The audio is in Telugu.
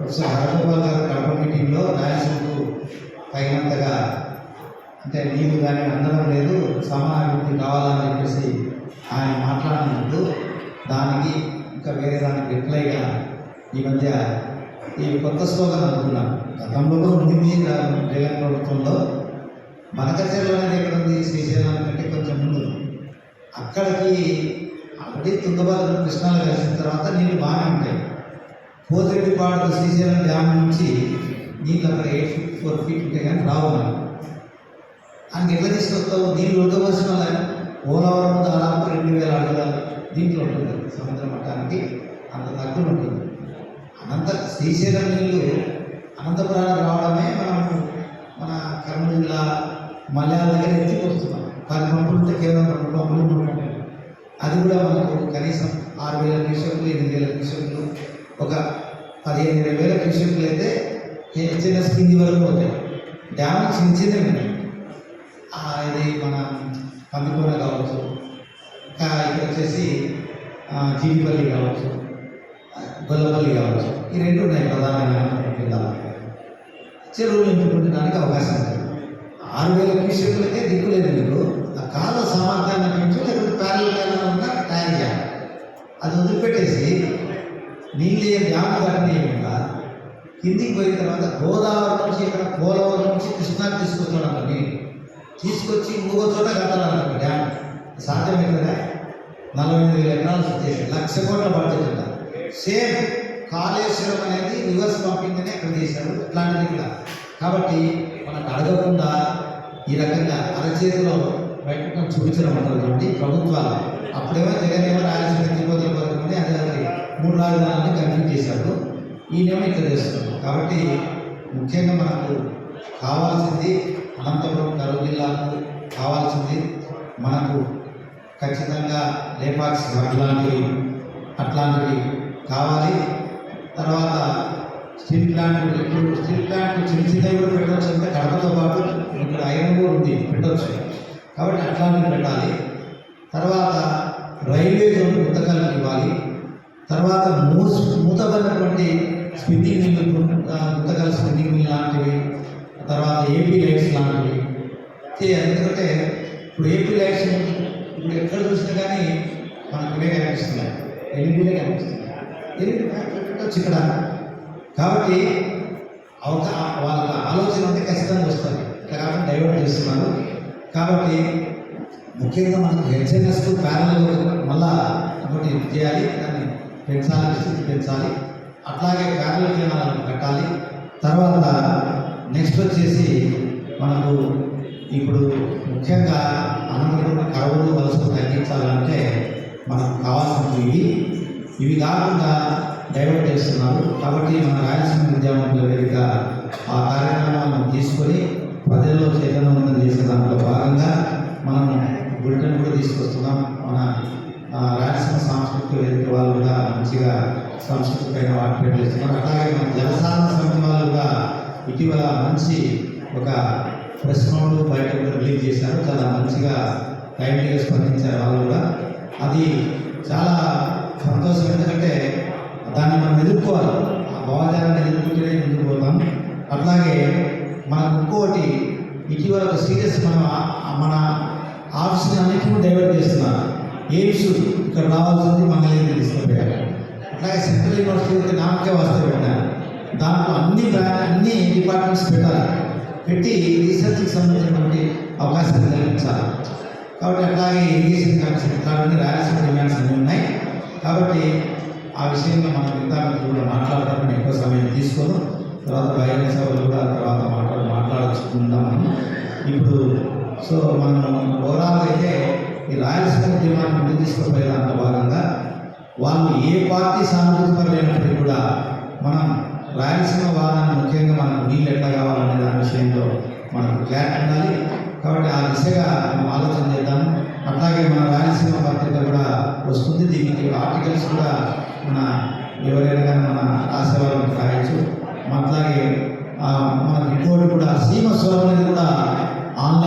ప్రొఫెసర్ హరగోపాల్ గారు కడప మీటింగ్లో రాయలసీమకు తగినంతగా అంటే నీళ్ళు కానీ అందడం లేదు సమానాభివృద్ధి కావాలని చెప్పేసి ఆయన మాట్లాడినప్పుడు దానికి ఇంకా వేరే దానికి రిప్లైగా ఈ మధ్య ఈ కొత్త స్లోగన్ అనుకున్నాం. గతంలో కూడా ఉండింది జగన్ ప్రభుత్వంలో. మనకచర్లో అనేది ఎక్కడ ఉంది శ్రీశైలం కంటే కొంచెం ముందు. అక్కడికి ఆల్రెడీ తుంగభద్ర కృష్ణాలు కలిసిన తర్వాత నీళ్ళు బాగానే పోతిరెడ్డిపాడు శ్రీశైలం డ్యామ్ నుంచి నీళ్ళు అక్కడ ఎయిట్ ఫీట్ ఫోర్ ఫీట్ ఉంటే కానీ రావు అని ఆయనకి ఎట్లా తీసుకొస్తావు? నీళ్ళు ఉండవలసిన వాళ్ళ పోలవరం దాదాపు రెండు వేల అడుగుల దీంట్లో ఉంటుంది. సముద్ర మట్టానికి అంత తక్కువ ఉంటుంది. అనంత శ్రీశైలం నీళ్ళు అనంతపురానికి రావడమే మనం మన కర్నూలు జిల్లా మల్యాల దగ్గర ఎత్తిపోస్తున్నాం పది పంపులు ఉంటే కేవలం రెండు పంపులు పంపులు అది కూడా మనకు కనీసం ఆరు వేల క్యూసెక్లు ఎనిమిది వేల క్యూసెక్లు ఒక పదిహేను ఇరవై వేల క్యూసెక్లు అయితే హెచ్ఎన్ఎస్ కింది వరకు పోతాయి. డ్యామ్ చిన్న చిన్నవి ఇది మన పందికొండ కావచ్చు. ఇంకా ఇక్కడ వచ్చేసి జీడిపల్లి కావచ్చు. గొల్లపల్లి కావచ్చు. ఈ రెండు ఉన్నాయి ప్రధానమైన చెరువులు నింపుకుంటానికి అవకాశం ఉంది. ఆరు వేల క్యూసెక్లకే దిక్కులేదు మీకు. ఆ కాల సామర్థ్యాన్ని నీళ్ళే డ్యామ్ కట్టనీయకుండా కిందికి పోయిన తర్వాత గోదావరి నుంచి ఇక్కడ పోలవరం నుంచి కృష్ణాకి తీసుకొచ్చాడు నీళ్ళు తీసుకొచ్చి ఇంకో చోట కట్టాలన్నమాట డ్యామ్. సాధ్యమే కదా? నలభై ఎనిమిది వేల ఎకరాలు చేసి లక్ష కోట్ల పడుతుంది సేమ్ కాళేశ్వరం అనేది రివర్స్ పంపింగ్ అని అక్కడ చేశారు. అట్లాంటిది కూడా. కాబట్టి మనకు అడగకుండా ఈ రకంగా అరచేతిలో బయట చూపించడం అంటారు చూడండి ప్రభుత్వాలు అప్పుడేమో జగన్ ఏమో రాయలసీమ తిరుపతి పథకం అదే అది మూడు రాజధానులని కన్ఫ్యూజ్ చేశారు. ఈయనేమో ఇక్కడ చేస్తున్నారు. కాబట్టి ముఖ్యంగా మనకు కావాల్సింది అనంతపురం కరూరు జిల్లాకు కావాల్సింది మనకు ఖచ్చితంగా లేపాక్స్ అట్లాంటివి అట్లాంటివి కావాలి. తర్వాత స్టీల్ ప్లాంట్ ఇప్పుడు స్టీల్ ప్లాంట్ చిన్న చిన్నవి కూడా పెట్టవచ్చు అంటే కడపతో పాటు ఇక్కడ ఐరన్ కూడా ఉంది. పెట్టవచ్చు కాబట్టి అట్లాంటివి పెట్టాలి. తర్వాత రైల్వే జోన్ పుస్తకాలకు ఇవ్వాలి. తర్వాత మూస్ మూతబడినటువంటి స్పిన్నింగ్ మిల్లు పుస్తకాల స్పిన్నింగ్ మిల్ లాంటివి తర్వాత ఏపీ లైట్స్ లాంటివి. ఎందుకంటే ఇప్పుడు ఏపీ లైట్స్ ఇప్పుడు ఎక్కడ చూసినా కానీ మనకు ఇవే కనిపిస్తున్నాయి. ఎల్ఈడీలే కనిపిస్తున్నాయి. ఎల్ఈడీ వచ్చి ఇక్కడ. కాబట్టి అవకా వాళ్ళ ఆలోచన అంటే ఖచ్చితంగా వస్తుంది. ఇక్కడ కాబట్టి డైవర్ట్ చేస్తున్నారు. కాబట్టి ముఖ్యంగా మనకు హెచ్ఎన్ఎస్ ప్యానల్ మళ్ళా ఒకటి చేయాలి? దాన్ని పెంచాలి విస్తృతి పెంచాలి. అట్లాగే ప్యానల్ కేంద్రాలను కట్టాలి. తర్వాత నెక్స్ట్ వచ్చేసి మనకు ఇప్పుడు ముఖ్యంగా అనంతపురం కరువులు వలసలు తగ్గించాలంటే మనకు కావాల్సినవి ఇవి. ఇవి కాకుండా డైవర్ట్ చేస్తున్నారు. కాబట్టి మన రాయలసీమ విద్యావంతుల వేదిక ఆ కార్యక్రమాలను తీసుకొని ప్రజల్లో చైతన్యవంతం చేసే దాంట్లో భాగంగా మనం బులెటిన్ కూడా తీసుకొస్తున్నాం. మన రాయలసీమ సాంస్కృతిక వేదిక వాళ్ళు కూడా మంచిగా సంస్కృతి పైన వాటి చేస్తున్నారు అలాగే మన జనసాధన సమితి వాళ్ళు కూడా ఇటీవల మంచి ఒక ప్రెస్ నోట్ బయట కూడా రిలీజ్ చేశారు. చాలా మంచిగా టైంలీగా స్పందించారు వాళ్ళు కూడా. అది చాలా సంతోషం. ఎందుకంటే దాన్ని మనం ఎదుర్కోవాలి. ఆ భావజాలను ఎదుర్కొంటేనే ముందుకు పోతాం. అట్లాగే మనకు ఇంకోటి ఇటీవల ఒక సీరియస్ మన మన ఆఫీస్ని అన్నింటినీ డైవర్ట్ చేస్తున్నారు ఇష్యూ ఇక్కడ రావాల్సింది మంగళగిరి తీసుకుపోయారు అట్లాగే సెంట్రల్ యూనివర్సిటీ నామకే వస్తే పెట్టారు దాంట్లో అన్ని అన్ని డిపార్ట్మెంట్స్ పెట్టాలి. పెట్టి రీసెర్చ్కి సంబంధించినటువంటి అవకాశాలు కల్పించాలి. కాబట్టి అట్లాగే ఇరిగేషన్ కమిషన్ ఇట్లాంటి రాయలసీమ డిమాండ్స్ అన్నీ ఉన్నాయి. కాబట్టి ఆ విషయంలో మనం ఇంతకు కూడా మాట్లాడతామని ఎక్కువ సమయం తీసుకోను. తర్వాత బహిరంగ సభలు కూడా తర్వాత మాట్లాడు మనం ఇప్పుడు సో మనం ఓవరాల్ అయితే ఈ రాయలసీమ డిమాండ్ ముందు తీసుకుపోయే దాంట్లో భాగంగా వాళ్ళు ఏ పార్టీ సానుభూతిపరమైనప్పటికీ కూడా మనం రాయలసీమ వాదాన్ని ముఖ్యంగా మనకు నీళ్ళు ఎట్లా కావాలనే దాని విషయంలో మనకు క్లారిటీ ఉండాలి. కాబట్టి ఆ దిశగా మనం ఆలోచన చేద్దాము. అట్లాగే మన రాయలసీమ పత్రిక కూడా వస్తుంది. దీనికి ఆర్టికల్స్ కూడా మన ఎవరైనా కానీ మన రాసేవాళ్ళకి రాయొచ్చు. అట్లాగే మన మనకి కూడా సీమ స్వరం అనేది కూడా ఆన్లైన్